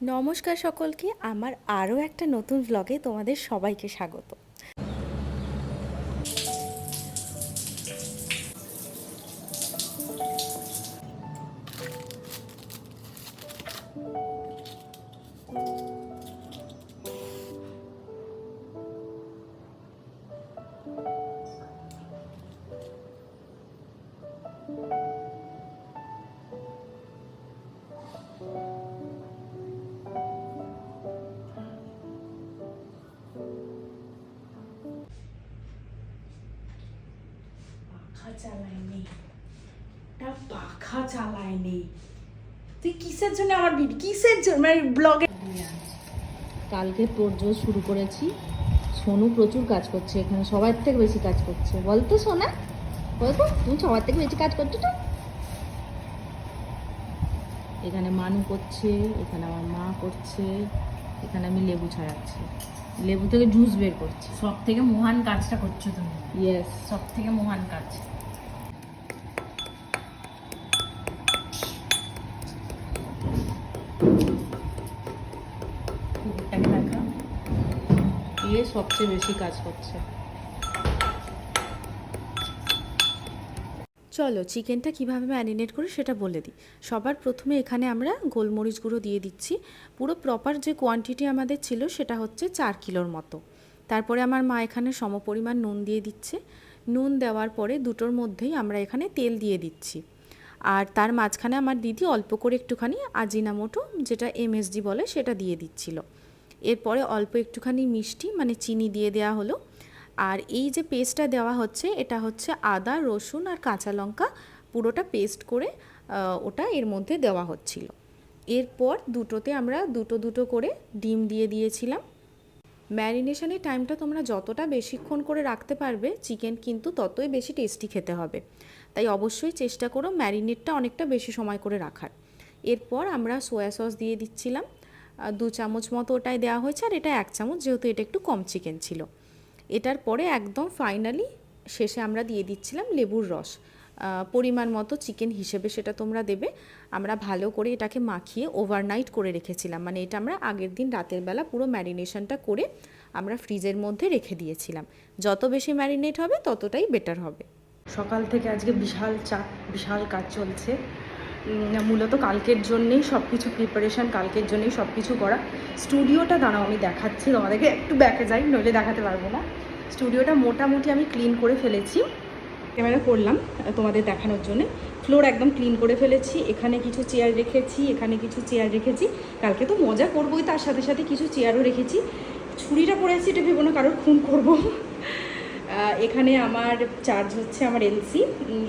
নমস্কার সকলকে আমার আরও একটা নতুন ব্লগে তোমাদের সবাইকে স্বাগত। চালায়নি। পাখা চালায়নি। তুই কিসের জন্য আমার ভিডিও কিসের জন্য? মানে ব্লগে কালকে তোড়জোড় শুরু করেছি। সোনু প্রচুর কাজ করছে এখানে সবার থেকে বেশি কাজ করছে। বলতো সোনা বলতো তুমি সবার থেকে বেশি কাজ করছ তো? এখানে মানু করছে এখানে আমার মা করছে এখানে আমি লেবু ছাড়াচ্ছি। লেবু থেকে জুস বের করছি। সব থেকে মহান কাজটা করছ তুমি। ইয়েস সব থেকে মহান কাজ। সবচেয়ে বেশি কাজ করছে। চলো, চিকেনটা কীভাবে ম্যারিনেট করি সেটা বলে দিই। সবার প্রথমে এখানে আমরা গোলমরিচ গুঁড়ো দিয়ে দিচ্ছি। পুরো প্রপার যে কোয়ান্টিটি আমাদের ছিল সেটা হচ্ছে চার কিলোর মতো। তারপরে আমার মা এখানে সমপরিমাণ নুন দিয়ে দিচ্ছে। নুন দেওয়ার পরে দুটোর মধ্যেই আমরা এখানে তেল দিয়ে দিচ্ছি। আর তার মাঝখানে আমার দিদি অল্প করে একটুখানি আজিনামোটো, যেটা এমএসজি বলে, সেটা দিয়ে দিচ্ছিল। এরপরে অল্প একটুখানি মিষ্টি মানে চিনি দিয়ে দেওয়া হলো। আর এই যে পেস্টটা দেওয়া হচ্ছে, এটা হচ্ছে আদা, রসুন আর কাঁচা লঙ্কা পুরোটা পেস্ট করে ওটা এর মধ্যে দেওয়া হচ্ছিল। এরপর দুটোতে আমরা দুটো দুটো করে ডিম দিয়ে দিয়েছিলাম। ম্যারিনেশনের টাইমটা তোমরা যতটা বেশিক্ষণ করে রাখতে পারবে, চিকেন কিন্তু ততই বেশি টেস্টি খেতে হবে। তাই অবশ্যই চেষ্টা করো ম্যারিনেটটা অনেকটা বেশি সময় করে রাখার। এরপর আমরা সোয়া সস দিয়ে দিচ্ছিলাম। দু চামচ মতো ওটাই দেওয়া হয়েছে, আর এটা এক চামচ যেহেতু এটা একটু কম চিকেন ছিল। এটার পরে একদম ফাইনালি শেষে আমরা দিয়ে দিচ্ছিলাম লেবুর রস। পরিমাণ মতো চিকেন হিসেবে সেটা তোমরা দেবে। আমরা ভালো করে এটাকে মাখিয়ে ওভারনাইট করে রেখেছিলাম। মানে এটা আমরা আগের দিন রাতের বেলা পুরো ম্যারিনেশনটা করে আমরা ফ্রিজের মধ্যে রেখে দিয়েছিলাম। যত বেশি ম্যারিনেট হবে ততটাই বেটার হবে। সকাল থেকে আজকে বিশাল চাপ, বিশাল কাজ চলছে। মূলত কালকের জন্যেই সব কিছু প্রিপারেশান কালকের জন্যেই সব কিছু করা। স্টুডিওটা দাঁড়াও, আমি দেখাচ্ছি, তোমাদেরকে একটু ব্যাকে যাই, নইলে দেখাতে পারব না। স্টুডিওটা মোটামুটি আমি ক্লিন করে ফেলেছি। ক্যামেরা করলাম, তোমাদের দেখানোর জন্য। ফ্লোর একদম ক্লিন করে ফেলেছি, এখানে কিছু চেয়ার রেখেছি, এখানে কিছু চেয়ার রেখেছি। কালকে তো মজা করবোই, তার সাথে সাথে কিছু চেয়ারও রেখেছি। ছুরিটা পড়েছি এটা ভেবো না কারোর খুন করব। এখানে আমার চার্জ হচ্ছে আমার এলসি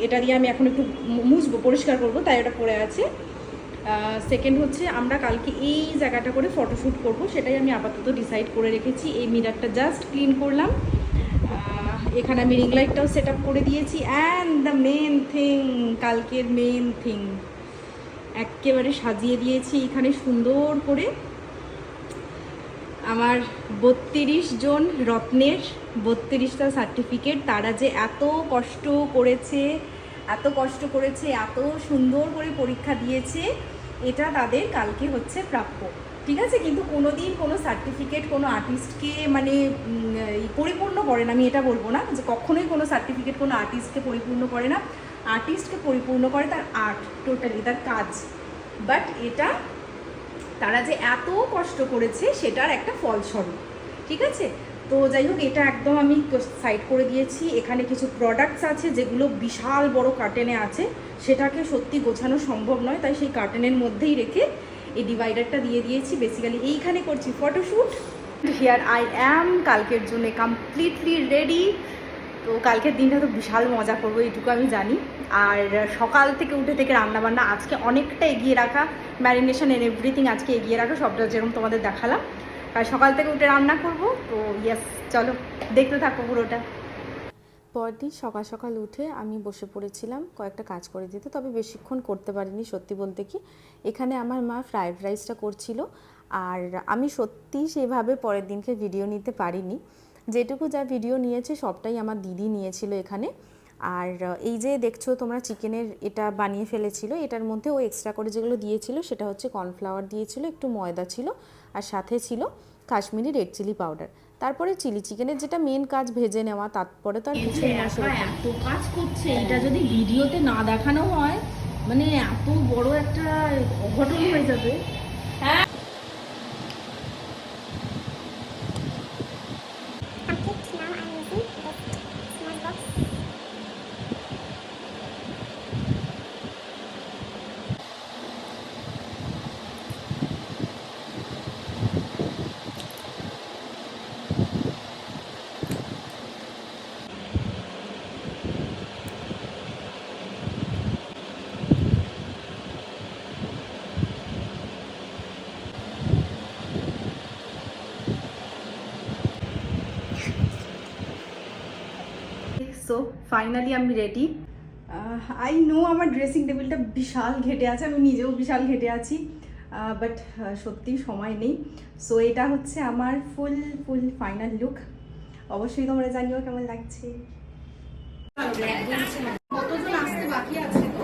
এটা দিয়ে আমি এখন একটু মুছবো, পরিষ্কার করব, তাই ওটা পড়ে আছে। সেকেন্ড হচ্ছে আমরা কালকে এই জায়গাটা করে ফটোশ্যুট করব, সেটাই আমি আপাতত ডিসাইড করে রেখেছি। এই মিরারটা জাস্ট ক্লিন করলাম। এখানে আমি রিং লাইটটাও সেট আপ করে দিয়েছি। অ্যান্ড দ্য মেন থিং কালকের মেন থিং একেবারে সাজিয়ে দিয়েছি এখানে সুন্দর করে। আমার বত্রিশ জন রত্নের বত্রিশটা সার্টিফিকেট তারা যে এত কষ্ট করেছে, এত কষ্ট করেছে, এত সুন্দর করে পরীক্ষা দিয়েছে, এটা তাদের কালকে হচ্ছে প্রাপ্য। ঠিক আছে? কিন্তু কোনো দিন কোনো সার্টিফিকেট কোনো আর্টিস্টকে মানে পরিপূর্ণ করে না। আমি এটা বলব না যে কখনোই কোনো সার্টিফিকেট কোনো আর্টিস্টকে পরিপূর্ণ করে না। আর্টিস্টকে পরিপূর্ণ করে তার আর্ট টোটালি তার কাজ। বাট এটা তারা যে এত কষ্ট করেছে সেটার একটা ফলস্বরূপ, ঠিক আছে? তো যাই হোক, এটা একদম আমি সাইড করে দিয়েছি। এখানে কিছু প্রোডাক্টস আছে যেগুলো বিশাল বড় কার্টেনে আছে। সেটাকে সত্যি গোছানো সম্ভব নয়, তাই সেই কার্টেনের মধ্যেই রেখে এই ডিভাইডারটা দিয়ে দিয়েছি। বেসিক্যালি এইখানে করছি ফটোশ্যুট হিয়ার আই অ্যাম কালকের জন্য কমপ্লিটলি রেডি তো কালকের দিনটা তো বিশাল মজা করব, এইটুকু আমি জানি। আর সকাল থেকে উঠে থেকে রান্নাবান্না আজকে অনেকটা এগিয়ে রাখা। ম্যারিনেশন এন এভরিথিং আজকে এগিয়ে রাখো, সবটা যেরকম তোমাদের দেখালাম। আর সকাল থেকে উঠে রান্না করব, তো ইয়েস চলো, দেখতে থাকো পুরোটা। পরদিন সকাল সকাল উঠে আমি বসে পড়েছিলাম, কয়েকটা কাজ করে দিতে তবে বেশিক্ষণ করতে পারিনি, সত্যি বলতে কি। এখানে আমার মা ফ্রায়েড রাইসটা করছিল, আর আমি সত্যিই সেভাবে পরের দিনকে ভিডিও নিতে পারিনি। যেটুকু যা ভিডিও নিয়েছে, সবটাই আমার দিদি নিয়েছিল এখানে। আর এই যে দেখছ তোমরা চিকেনের এটা বানিয়ে ফেলেছিল এটার মধ্যে ও এক্সট্রা করে যেগুলো দিয়েছিল সেটা হচ্ছে কর্নফ্লাওয়ার দিয়েছিল একটু ময়দা ছিল আর সাথে ছিল কাশ্মীরি রেড চিলি পাউডার তারপরে চিলি চিকেনের যেটা মেন কাজ ভেজে নেওয়া তারপরে তো আর কিছুই না এত কাজ করছে এটা যদি ভিডিওতে না দেখানো হয় মানে এত বড় একটা অঘটন হয়ে যাবে। সো ফাইনালি আমি রেডি আই নো আমার ড্রেসিং টেবিলটা বিশাল ঘেটে আছে আমি নিজেও বিশাল ঘেটে আছি বাট সত্যি সময় নেই। সো এটা হচ্ছে আমার ফুল ফুল ফাইনাল লুক অবশ্যই তোমরা জানিও কেমন লাগছে। কতজন আসতে বাকি আছে? তো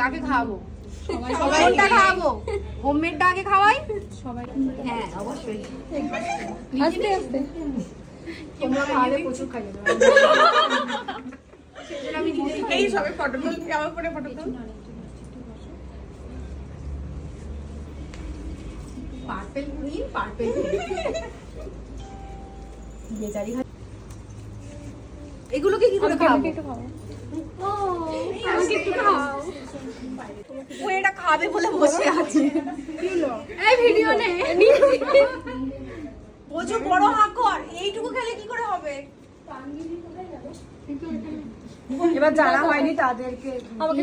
কাকে খাওয়াবো কোনটা খাওয়াবো হোমমেডটা আগে খাওয়াই সবাই হ্যাঁ অবশ্যই আস্তে আস্তে তোমরা খাওয়ালে প্রচুর খাইয়ে দেবে। সেজন্য আমি নিজেই এই সবে ফটো তুলছি আমার ফোনে ফটো তুল। পার্পেল কুইন পার্পেল বেচারি এগুলোকে কি করে খাওয়াবো? ও আমাকে একটু খাওয়াও ও এটা খাবে বলে বসে আছে। এই ভিডিও নে। প্রচুর বড় হাঁক এইটুকু খেলে কি করে হবে? এবার জানা হয়নি তাদেরকে আমাকে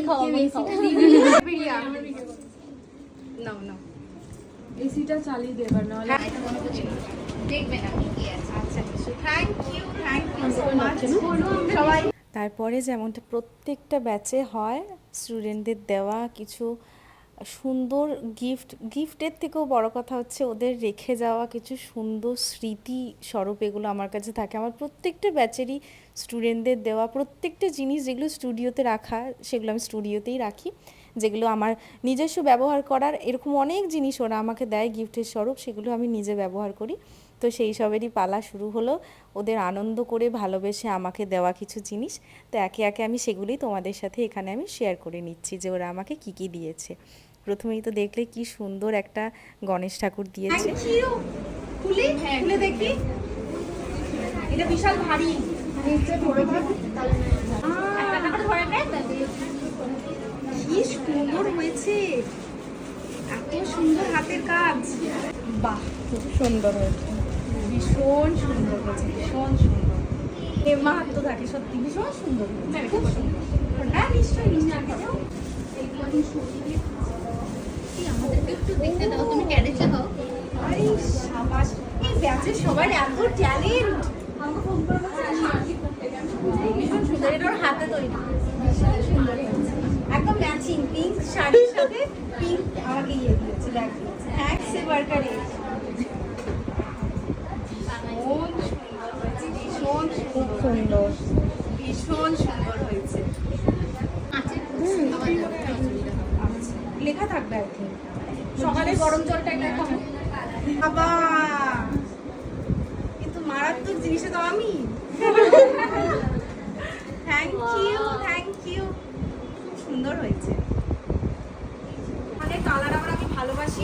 নাও নাও। এসিটা চালিয়ে দেবার না। Thank you thank you so much সবাই তারপরে যেমনটা প্রত্যেকটা ব্যাচে হয় স্টুডেন্টদের দেওয়া কিছু সুন্দর গিফট গিফটের থেকেও বড় কথা হচ্ছে ওদের রেখে যাওয়া কিছু সুন্দর স্মৃতি স্বরূপ এগুলো আমার কাছে থাকে। আমার প্রত্যেকটা ব্যাচেরই স্টুডেন্টদের দেওয়া প্রত্যেকটা জিনিস যেগুলো স্টুডিওতে রাখা, সেগুলো আমি স্টুডিওতেই রাখি। যেগুলো আমার নিজস্ব ব্যবহার করার এরকম অনেক জিনিস ওরা আমাকে দেয় গিফটের স্বরূপ, সেগুলো আমি নিজে ব্যবহার করি। তো সেই সবেরই পালা শুরু হলো। ওদের আনন্দ করে ভালোবেসে আমাকে দেওয়া কিছু জিনিস। তো একে একে আমি সেগুলি তোমাদের সাথে এখানে আমি শেয়ার করে নিচ্ছি যে ওরা আমাকে কি কি দিয়েছে। প্রথমেই তো দেখলে কি সুন্দর একটা গণেশ ঠাকুর দিয়েছে। খুলে দেখি। এটা বিশাল ভারী। কি সুন্দর হয়েছে। এত সুন্দর হাতের কাজ। বাহ খুব সুন্দর হয়েছে। ভীষণ সুন্দর হয়েছে ভীষণ সুন্দর। এ মাহাত্ম থাকে সত্যি ভীষণ সুন্দর। খুব সুন্দর। হ্যাঁ নিশ্চয়ই নিশ্চয়ই। আরে সাবাস এই ব্যাচের সবার এত ট্যালেন্ট। ভীষণ সুন্দর এটা ওর হাতে তৈরি। ভীষণ সুন্দর। একদম ম্যাচিং পিঙ্ক শাড়ির সাথে পিঙ্ক আমাকে ইয়ে দিয়েছে দেখ। এবারকার ভীষণ সুন্দর হয়েছে ভীষণ সুন্দর ভীষণ সুন্দর হয়েছে আচ্ছা, লেখা থাকবে আর কি। সকালে গরম জলটা একটা খাব। বাবা কিন্তু মারাত্মক জিনিসে তো আমি। থ্যাংক ইউ থ্যাংক ইউ খুব সুন্দর হয়েছে। মানে কালার আমার আমি ভালোবাসি?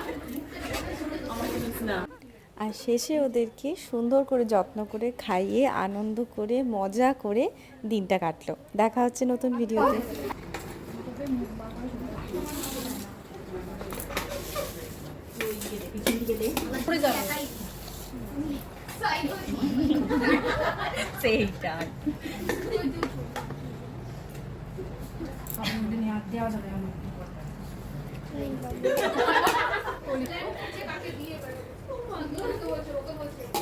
আর শেষে ওদেরকে সুন্দর করে যত্ন করে খাইয়ে আনন্দ করে মজা করে দিনটা কাটলো। দেখা হচ্ছে নতুন ভিডিওতে। Давайте 去